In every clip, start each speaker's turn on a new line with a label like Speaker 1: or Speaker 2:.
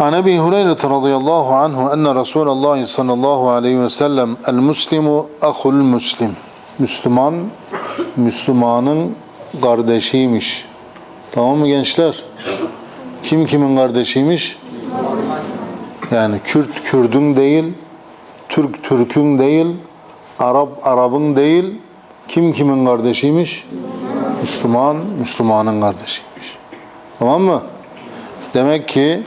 Speaker 1: عن ابي هريره رضي الله عنه ان رسول الله صلى الله عليه وسلم المسلم اخو المسلم Müslüman Müslümanın kardeşiymiş. Tamam mı gençler? Kim kimin kardeşiymiş? Yani Kürt Kürdün değil, Türk Türk'ün değil, Arap Arap'ın değil. Kim kimin kardeşiymiş? Müslüman Müslümanın kardeşiymiş. Tamam mı? Demek ki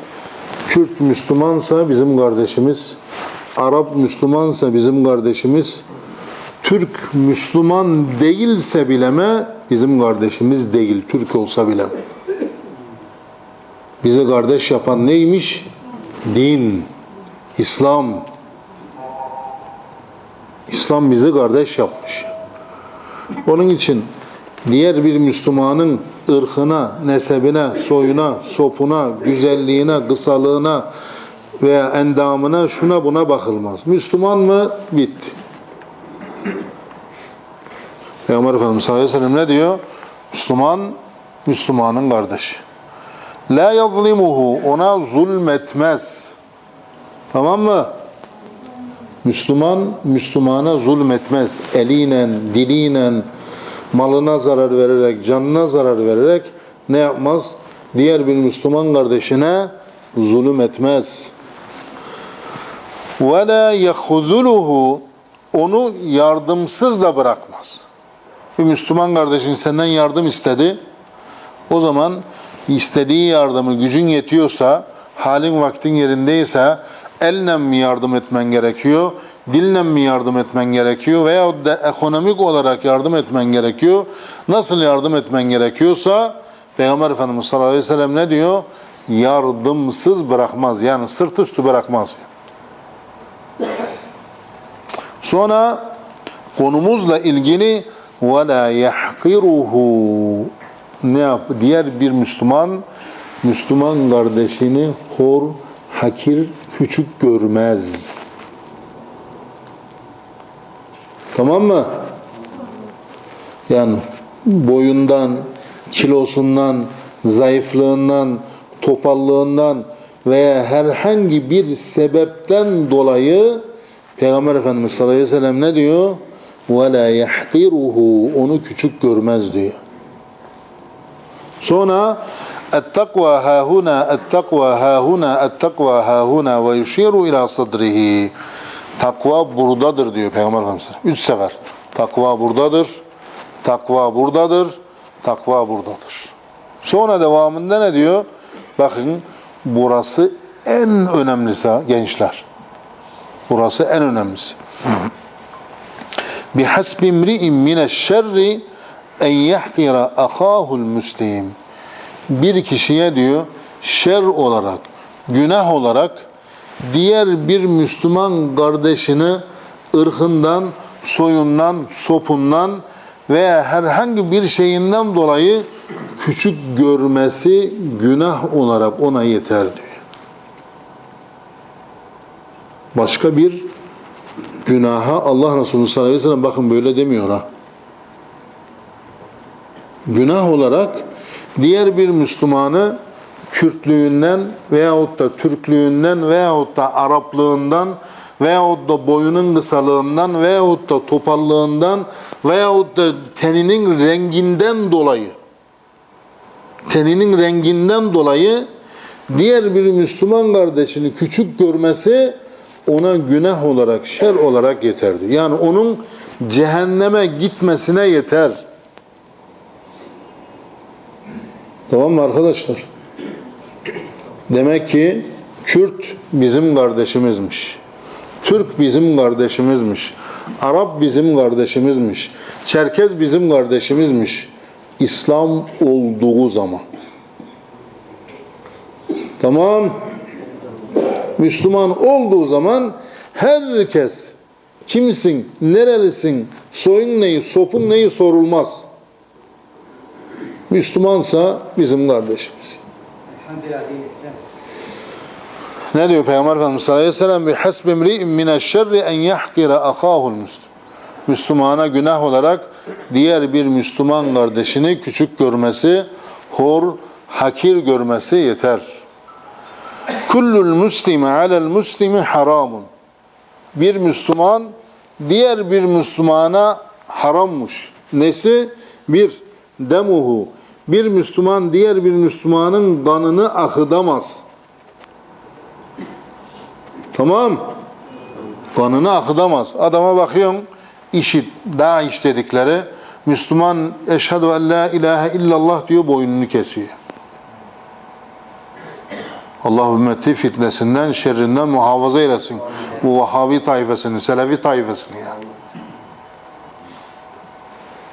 Speaker 1: Kürt Müslümansa bizim kardeşimiz, Arap Müslümansa bizim kardeşimiz, Türk Müslüman değilse bileme bizim kardeşimiz değil, Türk olsa bile. Bizi kardeş yapan neymiş? Din, İslam. İslam bizi kardeş yapmış. Onun için diğer bir Müslümanın ırkına, nesebine, soyuna, sopuna, güzelliğine, kısalığına veya endamına şuna buna bakılmaz. Müslüman mı? Bitti. Peygamber Efendimiz sallallahu aleyhi ve sellem ne diyor? Müslüman, Müslümanın kardeşi. La yazlimuhu, ona zulmetmez. Tamam mı? Müslüman, Müslümana zulmetmez. Eliyle, diliyle, malına zarar vererek, canına zarar vererek ne yapmaz? Diğer bir Müslüman kardeşine zulüm etmez. La yehuzuluhu onu yardımsız da bırakmaz. Bir Müslüman kardeşin senden yardım istedi. O zaman istediği yardımı gücün yetiyorsa, halin vaktin yerindeyse elle mi yardım etmen gerekiyor, dille mi yardım etmen gerekiyor veya da ekonomik olarak yardım etmen gerekiyor. Nasıl yardım etmen gerekiyorsa Peygamber Efendimiz sallallahu aleyhi ve sellem ne diyor? Yardımsız bırakmaz. Yani sırt üstü bırakmaz. Sonra konumuzla ilgili وَلَا يَحْقِرُهُ ne yap? Diğer bir Müslüman Müslüman kardeşini hor, hakir, küçük görmez. Tamam mı? Yani boyundan, kilosundan, zayıflığından, topallığından veya herhangi bir sebepten dolayı Peygamber Efendimiz sallallahu aleyhi ve sellem ne diyor? وَلَا يَحْقِرُهُ Onu küçük görmez diyor. Sonra التقوى ها هنا التقوى ها هنا التقوى ها هنا ويشير إلى صدره Takva buradadır diyor Peygamber Efendimiz. Üç sefer. Takva buradadır. Takva buradadır. Takva buradadır. Sonra devamında ne diyor? Bakın burası en önemlisi ha, gençler. Burası en önemlisi. بِحَسْبِ امْرِئٍ مِنَ الشَّرِّ en yahkira ahahul müslim. Bir kişiye diyor şer olarak, günah olarak diğer bir Müslüman kardeşini ırkından, soyundan, sopundan veya herhangi bir şeyinden dolayı küçük görmesi günah olarak ona yeter diyor. Başka bir günaha Allah Resulü sallallahu aleyhi ve sellem bakın böyle demiyor ha günah olarak diğer bir Müslümanı Kürtlüğünden veyahut da Türklüğünden veyahut da Araplığından veyahut da boyunun kısalığından veyahut da topallığından veyahut da teninin renginden dolayı teninin renginden dolayı diğer bir Müslüman kardeşini küçük görmesi ona günah olarak, şer olarak yeterdi. Yani onun cehenneme gitmesine yeter. Tamam mı arkadaşlar? Demek ki Kürt bizim kardeşimizmiş. Türk bizim kardeşimizmiş. Arap bizim kardeşimizmiş. Çerkez bizim kardeşimizmiş. İslam olduğu zaman. Tamam. Müslüman olduğu zaman herkes kimsin, nerelisin, soyun neyi, sopun neyi sorulmaz. Müslümansa bizim kardeşimiz. Ne diyor Peygamber Efendimiz sallallahu aleyhi ve sellem? Hasbi imri'in mineşşerri en yahkira akahul müslim. Müslümana günah olarak diğer bir Müslüman kardeşini küçük görmesi, hor, hakir görmesi yeter. Kullul muslimi alel muslimi haramun. Bir Müslüman diğer bir Müslümana harammış. Nesi? Bir, demuhu. Bir Müslüman diğer bir Müslümanın kanını akıdamaz. Tamam. Kanını akıdamaz. Adama bakıyorsun, işit, Daesh dedikleri, Müslüman eşhedü en la ilahe illallah diyor, boynunu kesiyor. Allah ümmeti fitnesinden, şerrinden muhafaza eylesin. Bu Vahabi tayfasını, Selefi tayfasını ya.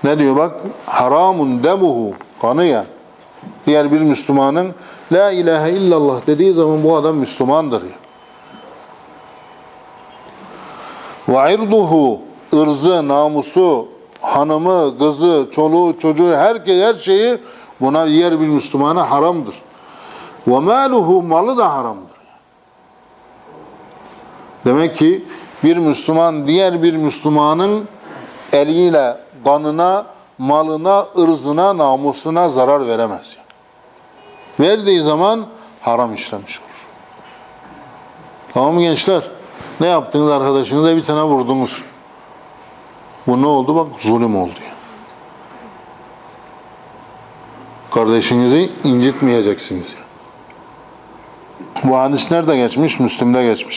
Speaker 1: Ne diyor bak? Haramun demuhu, kanı ya. Diğer bir Müslümanın La ilahe illallah dediği zaman bu adam Müslümandır ya. Ve irduhu, ırzı, namusu, hanımı, kızı, çoluğu, çocuğu, herkes, her şeyi buna diğer bir Müslümana haramdır. Ve maluhu malı da haramdır. Demek ki bir Müslüman diğer bir Müslümanın eliyle kanına, malına, ırzına, namusuna zarar veremez. Verdiği zaman haram işlemiş olur. Tamam mı gençler? Ne yaptınız arkadaşınıza bir tane vurdunuz. Bu ne oldu? Bak zulüm oldu. ya. Kardeşinizi incitmeyeceksiniz. ya. Bu hadis nerede geçmiş? Müslim'de geçmiş.